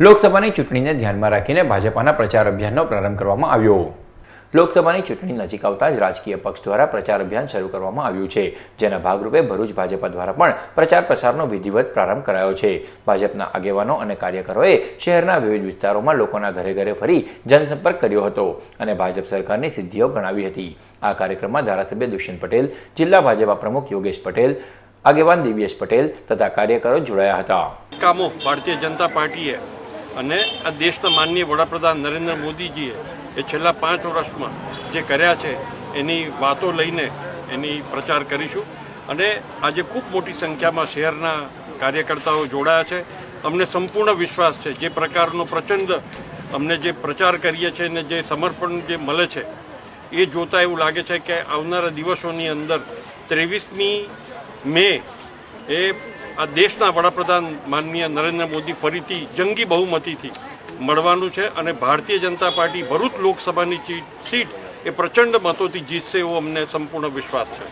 લોકસભાની ચૂંટણીને ધ્યાનમાં રાખીને ભાજપાના પ્રચાર અભિયાનનો પ્રારંભ કરવામાં આવ્યો. લોકસભાની ચૂંટણી નજીક આવતા જ રાજકીય પક્ષ દ્વારા પ્રચાર અભિયાન શરૂ કરવામાં આવ્યું છે, જેના ભાગરૂપે ભરૂચ ભાજપા દ્વારા પણ પ્રચાર પ્રસારનો વિધિવત પ્રારંભ કરાયો છે. ભાજપના આગેવાનો અને કાર્યકરોએ શહેરના વિવિધ વિસ્તારોમાં લોકોના ઘરે ઘરે ફરી જનસંપર્ક કર્યો હતો અને ભાજપ સરકારની સિદ્ધિઓ ગણાવી હતી. આ કાર્યક્રમમાં ધારાસભ્ય દુષ્યંત પટેલ, જિલ્લા ભાજપા પ્રમુખ યોગેશ પટેલ, આગેવાન દિવ્યેશ પટેલ તથા કાર્યકરો જોડાયા હતા. કામો ભારતીય જનતા પાર્ટીએ અને આ દેશના માનનીય વડાપ્રધાન નરેન્દ્ર મોદીજીએ એ છેલ્લા પાંચ વર્ષમાં જે કર્યા છે, એની વાતો લઈને એની પ્રચાર કરીશું. અને આજે ખૂબ મોટી સંખ્યામાં શહેરના કાર્યકર્તાઓ જોડાયા છે. અમને સંપૂર્ણ વિશ્વાસ છે. જે પ્રકારનો પ્રચંડ અમને જે પ્રચાર કરીએ છીએ અને જે સમર્પણ જે મળે છે, એ જોતાં એવું લાગે છે કે આવનારા દિવસોની અંદર ત્રેવીસમી મે એ આ દેશના વડાપ્રધાન માનનીય નરેન્દ્ર મોદી ફરીથી જંગી બહુમતીથી મળવાનું છે અને ભારતીય જનતા પાર્ટી ભરૂચ લોકસભાની સીટ એ પ્રચંડ મતોથી જીતશે એવો અમને સંપૂર્ણ વિશ્વાસ છે.